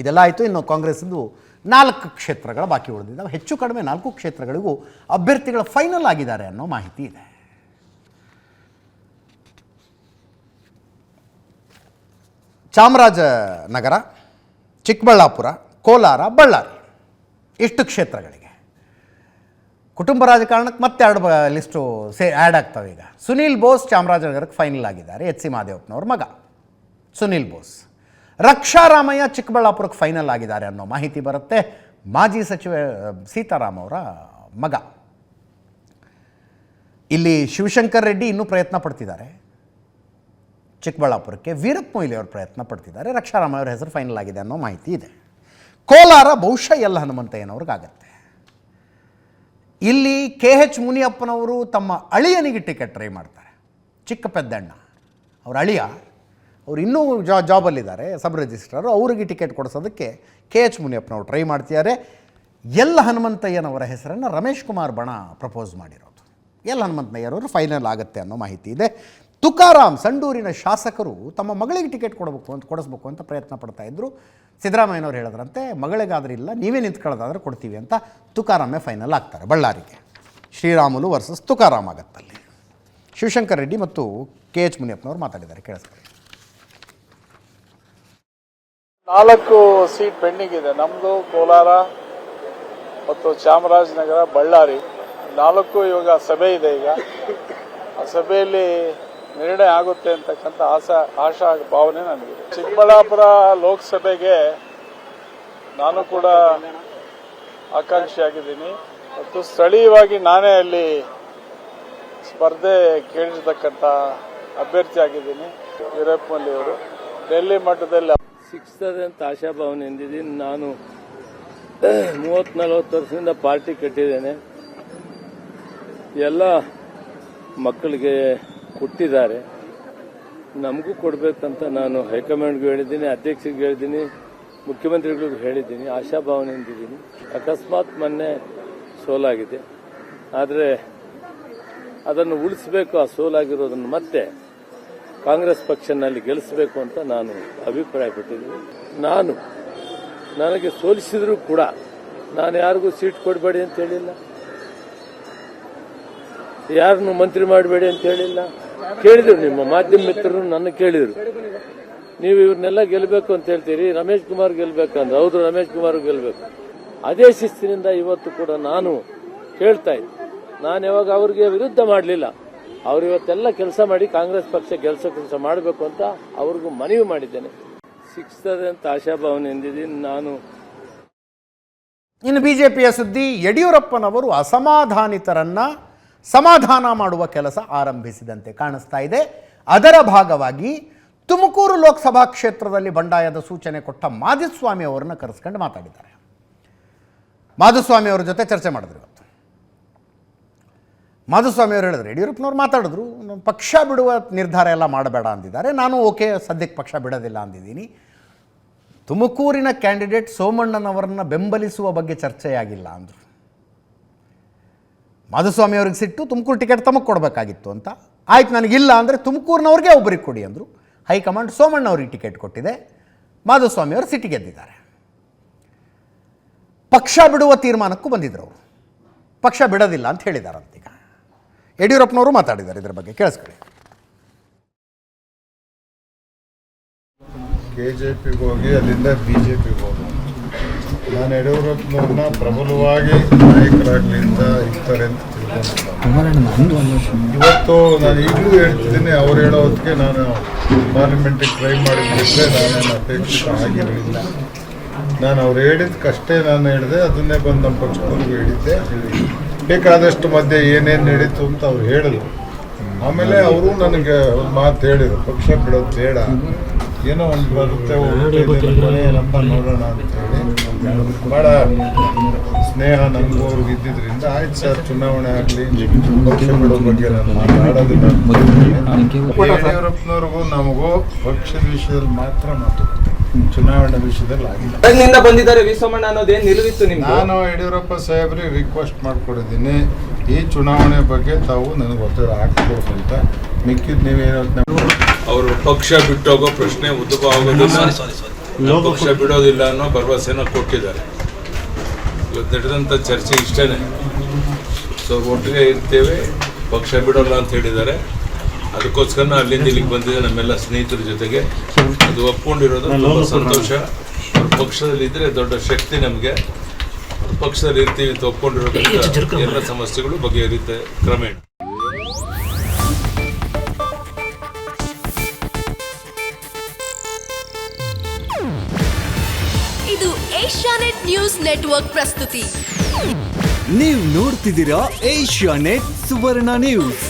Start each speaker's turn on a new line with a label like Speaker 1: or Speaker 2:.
Speaker 1: ಇದೆಲ್ಲ ಆಯಿತು, ಇನ್ನು ಕಾಂಗ್ರೆಸ್ದು ನಾಲ್ಕು ಕ್ಷೇತ್ರಗಳ ಬಾಕಿ ಉಳಿದಿದ್ದಾವೆ ಹೆಚ್ಚು ಕಡಿಮೆ ನಾಲ್ಕು ಕ್ಷೇತ್ರಗಳಿಗೂ ಅಭ್ಯರ್ಥಿಗಳ ಫೈನಲ್ ಆಗಿದ್ದಾರೆ ಅನ್ನೋ ಮಾಹಿತಿ ಇದೆ. ಚಾಮರಾಜನಗರ, ಚಿಕ್ಕಬಳ್ಳಾಪುರ, ಕೋಲಾರ, ಬಳ್ಳಾರಿ ಇಷ್ಟು ಕ್ಷೇತ್ರಗಳಿಗೆ. ಕುಟುಂಬ ರಾಜಕಾರಣಕ್ಕೆ ಮತ್ತೆ ಎರಡು ಲಿಸ್ಟು ಸೇ ಆ್ಯಡ್ ಆಗ್ತವೆ ಈಗ. ಸುನೀಲ್ ಬೋಸ್ ಚಾಮರಾಜನಗರಕ್ಕೆ ಫೈನಲ್ ಆಗಿದ್ದಾರೆ, ಎಚ್ ಸಿ ಮಹಾದೇವಪ್ಪನವ್ರ ಮಗ. ಸುನೀಲ್ ಬೋಸ್. ರಕ್ಷಾರಾಮಯ್ಯ ಚಿಕ್ಕಬಳ್ಳಾಪುರಕ್ಕೆ ಫೈನಲ್ ಆಗಿದ್ದಾರೆ ಅನ್ನೋ ಮಾಹಿತಿ ಬರುತ್ತೆ. ಮಾಜಿ ಸಚಿವ ಸೀತಾರಾಮ್ ಅವರ ಮಗ. ಇಲ್ಲಿ ಶಿವಶಂಕರ್ ರೆಡ್ಡಿ ಇನ್ನೂ ಪ್ರಯತ್ನ ಪಡ್ತಿದ್ದಾರೆ. ಚಿಕ್ಕಬಳ್ಳಾಪುರಕ್ಕೆ ವೀರಪ್ಪ ಮೊಯ್ಲಿ ಅವರು ಪ್ರಯತ್ನ ಪಡ್ತಿದ್ದಾರೆ. ರಕ್ಷಾರಾಮಯ್ಯ ಅವರ ಹೆಸರು ಫೈನಲ್ ಆಗಿದೆ ಅನ್ನೋ ಮಾಹಿತಿ ಇದೆ. ಕೋಲಾರ ಬಹುಶಃ ಎಲ್ಲ ಹನುಮಂತಯ್ಯನವ್ರಿಗಾಗತ್ತೆ. ಇಲ್ಲಿ ಕೆ ಎಚ್ ಮುನಿಯಪ್ಪನವರು ತಮ್ಮ ಅಳಿಯನಿಗೆ ಟಿಕೆಟ್ ಟ್ರೈ ಮಾಡ್ತಾರೆ. ಚಿಕ್ಕ ಪೆದ್ದಣ್ಣ. ಅವರ ಅಳಿಯ ಅವ್ರು ಇನ್ನೂ ಜಾ ಜಾಬಲ್ಲಿದ್ದಾರೆ, ಸಬ್ ರಿಜಿಸ್ಟ್ರಾರು. ಅವರಿಗೆ ಟಿಕೆಟ್ ಕೊಡಿಸೋದಕ್ಕೆ ಕೆ ಎಚ್ ಮುನಿಯಪ್ಪನವರು ಟ್ರೈ ಮಾಡ್ತಿದ್ದಾರೆ. ಎಲ್ ಹನುಮಂತಯ್ಯನವರ ಹೆಸರನ್ನು ರಮೇಶ್ ಕುಮಾರ್ ಬಣ ಪ್ರಪೋಸ್ ಮಾಡಿರೋದು. ಎಲ್ ಹನುಮಂತಯ್ಯನವರು ಫೈನಲ್ ಆಗುತ್ತೆ ಅನ್ನೋ ಮಾಹಿತಿ ಇದೆ. ತುಕಾರಾಮ್ ಸಂಡೂರಿನ ಶಾಸಕರು ತಮ್ಮ ಮಗಳಿಗೆ ಟಿಕೆಟ್ ಕೊಡಬೇಕು ಅಂತ ಕೊಡಿಸ್ಬೇಕು ಅಂತ ಪ್ರಯತ್ನ ಪಡ್ತಾ ಇದ್ದರು ಸಿದ್ದರಾಮಯ್ಯನವ್ರು ಹೇಳಿದ್ರಂತೆ, ಮಗಳಿಗಾದ್ರೂ ಇಲ್ಲ, ನೀವೇ ನಿಂತ್ಕೊಳ್ಳೋದಾದ್ರೆ ಕೊಡ್ತೀವಿ ಅಂತ ತುಕಾರಾಮೇ ಫೈನಲ್ ಆಗ್ತಾರೆ ಬಳ್ಳಾರಿಗೆ. ಶ್ರೀರಾಮುಲು ವರ್ಸಸ್ ತುಕಾರಾಮ್ ಆಗತ್ತಲ್ಲಿ. ಶಿವಶಂಕರ್ ರೆಡ್ಡಿ ಮತ್ತು ಕೆ ಎಚ್ ಮುನಿಯಪ್ಪನವರು ಮಾತಾಡಿದ್ದಾರೆ ಕೇಳಿಸ್ತಾರೆ
Speaker 2: ನಾಲ್ಕು ಸೀಟ್ ಪೆಂಡಿಂಗ್ ಇದೆ. ನಮ್ದು ಕೋಲಾರ ಮತ್ತು ಚಾಮರಾಜನಗರ, ಬಳ್ಳಾರಿ. ನಾಲ್ಕು ಇವಾಗ ಸಭೆ ಇದೆ ಈಗ. ಆ ಸಭೆಯಲ್ಲಿ ನಿರ್ಣಯ ಆಗುತ್ತೆ ಅಂತಕ್ಕಂಥ ಆಶಾ ಆಶಾ ಭಾವನೆ ನನಗಿದೆ. ಚಿಕ್ಕಬಳ್ಳಾಪುರ ಲೋಕಸಭೆಗೆ ನಾನು ಕೂಡ ಆಕಾಂಕ್ಷಿಯಾಗಿದ್ದೀನಿ. ಮತ್ತು ಸ್ಥಳೀಯವಾಗಿ ನಾನೇ ಅಲ್ಲಿ ಸ್ಪರ್ಧೆ ಕೇಳಿರ್ತಕ್ಕಂಥ ಅಭ್ಯರ್ಥಿ ಆಗಿದ್ದೀನಿ ವೀರಪ್ಪ ಮಲ್ಲಿ ಅವರು ಡೆಲ್ಲಿ ಮಟ್ಟದಲ್ಲಿ
Speaker 3: ಸಿಗ್ತದೆ ಅಂತ ಆಶಾಭಾವನೆ ಎಂದಿದ್ದೀನಿ ನಾನು ಮೂವತ್ ನಲವತ್ತು ವರ್ಷದಿಂದ ಪಾರ್ಟಿ ಕಟ್ಟಿದ್ದೇನೆ. ಎಲ್ಲ ಮಕ್ಕಳಿಗೆ ಕೊಟ್ಟಿದ್ದಾರೆ. ನಮಗೂ ಕೊಡಬೇಕಂತ ನಾನು ಹೈಕಮಾಂಡ್ಗೂ ಹೇಳಿದ್ದೀನಿ, ಅಧ್ಯಕ್ಷರಿಗೆ ಹೇಳಿದ್ದೀನಿ, ಮುಖ್ಯಮಂತ್ರಿಗಳಿಗೂ ಹೇಳಿದ್ದೀನಿ ಆಶಾಭಾವನೆ ಎಂದಿದ್ದೀನಿ. ಅಕಸ್ಮಾತ್ ಮೊನ್ನೆ ಸೋಲಾಗಿದೆ. ಆದರೆ ಅದನ್ನು ಉಳಿಸಬೇಕು, ಆ ಸೋಲಾಗಿರೋದನ್ನು ಮತ್ತೆ ಕಾಂಗ್ರೆಸ್ ಪಕ್ಷನಲ್ಲಿ ಗೆಲ್ಲಿಸಬೇಕು ಅಂತ ನಾನು ಅಭಿಪ್ರಾಯಪಟ್ಟಿದ್ದೀನಿ. ನಾನು ನನಗೆ ಸೋಲಿಸಿದ್ರೂ ಕೂಡ ನಾನು ಯಾರಿಗೂ ಸೀಟ್ ಕೊಡಬೇಡಿ ಅಂತ ಹೇಳಿಲ್ಲ. ಯಾರನ್ನು ಮಂತ್ರಿ ಮಾಡಬೇಡಿ ಅಂತ ಹೇಳಿಲ್ಲ. ಕೇಳಿದ್ರು ನಿಮ್ಮ ಮಾಧ್ಯಮ ಮಿತ್ರರು ನನ್ನ ಕೇಳಿದ್ರು. ನೀವು ಇವ್ರನ್ನೆಲ್ಲ ಗೆಲ್ಲಬೇಕು ಅಂತ ಹೇಳ್ತೀರಿ. ರಮೇಶ್ ಕುಮಾರ್ ಗೆಲ್ಬೇಕಂದ್ರೆ ಹೌದು, ರಮೇಶ್ ಕುಮಾರ್ ಗೆಲ್ಲಬೇಕು. ಅದೇ ಶಿಸ್ತಿನಿಂದ ಇವತ್ತು ಕೂಡ ನಾನು ಕೇಳ್ತಾ ಇದ್ದೆ. ನಾನು ಯಾವಾಗ ಅವ್ರಿಗೆ ವಿರುದ್ಧ ಮಾಡಲಿಲ್ಲ. ಅವ್ರು ಇವತ್ತೆಲ್ಲ ಕೆಲಸ ಮಾಡಿ ಕಾಂಗ್ರೆಸ್ ಪಕ್ಷ ಕೆಲಸ ಕೆಲಸ ಮಾಡಬೇಕು ಅಂತ ಅವ್ರಿಗೂ ಮನವಿ ಮಾಡಿದ್ದೇನೆ. ಸಿಗ್ತದೆ ಅಂತ ಆಶಾಭಾವನೆ ಎಂದಿದ್ದೀನಿ ನಾನು.
Speaker 1: ಇನ್ನು ಬಿಜೆಪಿಯ ಸುದ್ದಿ, ಯಡಿಯೂರಪ್ಪನವರು ಅಸಮಾಧಾನಿತರನ್ನ ಸಮಾಧಾನ ಮಾಡುವ ಕೆಲಸ ಆರಂಭಿಸಿದಂತೆ ಕಾಣಿಸ್ತಾ ಇದೆ. ಅದರ ಭಾಗವಾಗಿ ತುಮಕೂರು ಲೋಕಸಭಾ ಕ್ಷೇತ್ರದಲ್ಲಿ ಬಂಡಾಯದ ಸೂಚನೆ ಕೊಟ್ಟ ಮಾಧುಸ್ವಾಮಿ ಅವರನ್ನ ಕರೆಸ್ಕೊಂಡು ಮಾತಾಡಿದ್ದಾರೆ. ಮಾಧುಸ್ವಾಮಿ ಅವರ ಜೊತೆ ಚರ್ಚೆ ಮಾಡಿದ್ರು. ಮಾಧುಸ್ವಾಮಿ ಅವರು ಹೇಳಿದ್ರು, ಯಡಿಯೂರಪ್ಪನವ್ರು ಮಾತಾಡಿದ್ರು ಪಕ್ಷ ಬಿಡುವ ನಿರ್ಧಾರ ಎಲ್ಲ ಮಾಡಬೇಡ ಅಂದಿದ್ದಾರೆ, ನಾನು ಓಕೆ, ಸದ್ಯಕ್ಕೆ ಪಕ್ಷ ಬಿಡೋದಿಲ್ಲ ಅಂದಿದ್ದೀನಿ. ತುಮಕೂರಿನ ಕ್ಯಾಂಡಿಡೇಟ್ ಸೋಮಣ್ಣನವರನ್ನು ಬೆಂಬಲಿಸುವ ಬಗ್ಗೆ ಚರ್ಚೆಯಾಗಿಲ್ಲ ಅಂದರು. ಮಾಧುಸ್ವಾಮಿ ಅವ್ರಿಗೆ ಸಿಟ್ಟು, ತುಮಕೂರು ಟಿಕೆಟ್ ತಮಗೆ ಕೊಡಬೇಕಾಗಿತ್ತು ಅಂತ. ಆಯ್ತು, ನನಗಿಲ್ಲ ಅಂದರೆ ತುಮಕೂರಿನವ್ರಿಗೆ ಒಬ್ಬರಿಗೆ ಕೊಡಿ ಅಂದರು. ಹೈಕಮಾಂಡ್ ಸೋಮಣ್ಣ ಅವ್ರಿಗೆ ಟಿಕೆಟ್ ಕೊಟ್ಟಿದೆ, ಮಾಧುಸ್ವಾಮಿ ಅವರು ಸಿಟ್ಟು ಗೆದ್ದಿದ್ದಾರೆ. ಪಕ್ಷ ಬಿಡುವ ತೀರ್ಮಾನಕ್ಕೂ ಬಂದಿದ್ರು ಅವರು. ಪಕ್ಷ ಬಿಡೋದಿಲ್ಲ ಅಂತ ಹೇಳಿದಾರಂತೀಗ ಯಡಿಯೂರಪ್ಪನವರು ಮಾತಾಡಿದ್ದಾರೆ ಇದರ ಬಗ್ಗೆ ಕೇಳಿಸ್ಕೊಳ್ಳಿ.
Speaker 4: ಕೆ ಜೆ ಪಿಗೆ ಹೋಗಿ ಅಲ್ಲಿಂದ ಬಿ ಜೆ ಪಿಗೆ ಹೋದ ನಾನು ಯಡಿಯೂರಪ್ಪನವ್ರನ್ನ ಪ್ರಬಲವಾಗಿ ನಾಯಕರಾಗಲಿ ಅಂತ ಇರ್ತಾರೆ ಅಂತ ತಿಳ್ಕೊಂಡಿಲ್ಲ ಇವತ್ತು ನಾನು ಈಗಲೂ ಹೇಳ್ತಿದ್ದೀನಿ, ಅವ್ರು ಹೇಳೋ ಹೊತ್ತಿಗೆ ನಾನು ಪಾರ್ಲಿಮೆಂಟಿಗೆ ಟ್ರೈ ಮಾಡಿದ್ರೆ ನಾನೇನು ಅಪೇಕ್ಷಿತ ಆಗಿರಲಿಲ್ಲ. ನಾನು ಅವ್ರು ಹೇಳಿದ್ದಕ್ಕಷ್ಟೇ ನಾನು ಹೇಳಿದೆ, ಅದನ್ನೇ ಬಂದು ನಮ್ಮ ಪಕ್ಷದವ್ರಿಗೂ ಹೇಳಿದ್ದೆ ಬೇಕಾದಷ್ಟು ಮಧ್ಯೆ ಏನೇನು ನಡೀತು ಅಂತ ಅವ್ರು ಹೇಳಿದ್ರು ಆಮೇಲೆ ಅವರು ನನಗೆ ಒಂದು ಮಾತು ಹೇಳಿದರು ಪಕ್ಷ ಬಿಡೋದು ಬೇಡ. ಏನೋ ಒಂದು ಬರುತ್ತೆ ನಮ್ಮ ಏನಪ್ಪ ನೋಡೋಣ ಅಂತ ಹೇಳಿ ಭಾಳ ಸ್ನೇಹ ನನಗೂ ಅವ್ರಿಗೆ ಇದ್ದಿದ್ದರಿಂದ ಆಯ್ತು ಸರ್ ಚುನಾವಣೆ ಆಗಲಿ. ಪಕ್ಷ ಬಿಡೋ ಬಗ್ಗೆ ನಾನು ಮಾತಾಡೋದಿಲ್ಲ. ಯಡಿಯೂರಪ್ಪನವ್ರಿಗೂ ನಮಗೂ ಪಕ್ಷದ ವಿಷಯದಲ್ಲಿ ಮಾತ್ರ ಮಾತುಕತೆ ಚುನಾವಣೆ ವಿಷಯದಲ್ಲಿ ಆಗಿಲ್ಲ.
Speaker 5: ಬಂದಿದ್ದಾರೆ ವಿ ಸೋಮಣ್ಣ ಅನ್ನೋದೇನು ನಿಲುವಿತ್ತು ನಿಮ್ಗೆ?
Speaker 4: ನಾನು ಯಡಿಯೂರಪ್ಪ ಸಾಹೇಬ್ರಿಗೆ ರಿಕ್ವೆಸ್ಟ್ ಮಾಡ್ಕೊಂಡಿದ್ದೀನಿ. ಈ ಚುನಾವಣೆ ಬಗ್ಗೆ ತಾವು ನನಗೆ ಒತ್ತಡ ಹಾಕ್ಕೊಡ್ದು ಅಂತ ಮಿಕ್ಕಿದ್ ನೀವೇನು
Speaker 6: ಅವರು ಪಕ್ಷ ಬಿಟ್ಟೋಗೋ ಪ್ರಶ್ನೆ ಉದ್ಭವ ಆಗೋದಿಲ್ಲ ಪಕ್ಷ ಬಿಡೋದಿಲ್ಲ ಅನ್ನೋ ಭರವಸೆನ ಕೊಟ್ಟಿದ್ದಾರೆ. ಇವತ್ತು ನಡೆದಂಥ ಚರ್ಚೆ ಇಷ್ಟೇ ಸೊ ಒಟ್ಟಿಗೆ ಇರ್ತೇವೆ. ಪಕ್ಷ ಬಿಡೋಲ್ಲ ಅಂತ ಹೇಳಿದ್ದಾರೆ. ಅದಕ್ಕೋಸ್ಕರ ನಾನು ಅಲ್ಲಿಂದ ಇಲ್ಲಿಗೆ ಬಂದಿದೆ ನಮ್ಮೆಲ್ಲ ಸ್ನೇಹಿತರ ಜೊತೆಗೆ ಅದು ಒಪ್ಕೊಂಡಿರೋದು. ತುಂಬ ಸಂತೋಷ. ಅವ್ರ ಪಕ್ಷದಲ್ಲಿ ಇದ್ರೆ ದೊಡ್ಡ ಶಕ್ತಿ ನಮಗೆ. ಅವ್ರ ಪಕ್ಷದಲ್ಲಿ ಇರ್ತೀವಿ ಅಂತ ಒಪ್ಕೊಂಡಿರೋದ್ರಿಂದ ಎಲ್ಲ ಸಮಸ್ಯೆಗಳು ಬಗೆಹರಿಯುತ್ತೆ ಕ್ರಮೇಣ.
Speaker 7: ಇದು ಏಷ್ಯಾನೆಟ್ ನ್ಯೂಸ್ ನೆಟ್ವರ್ಕ್ ಪ್ರಸ್ತುತಿ.
Speaker 8: ನೀವು ನೋಡ್ತಿದ್ದೀರಾ ಏಷ್ಯಾ ನೆಟ್ ಸುವರ್ಣ ನ್ಯೂಸ್.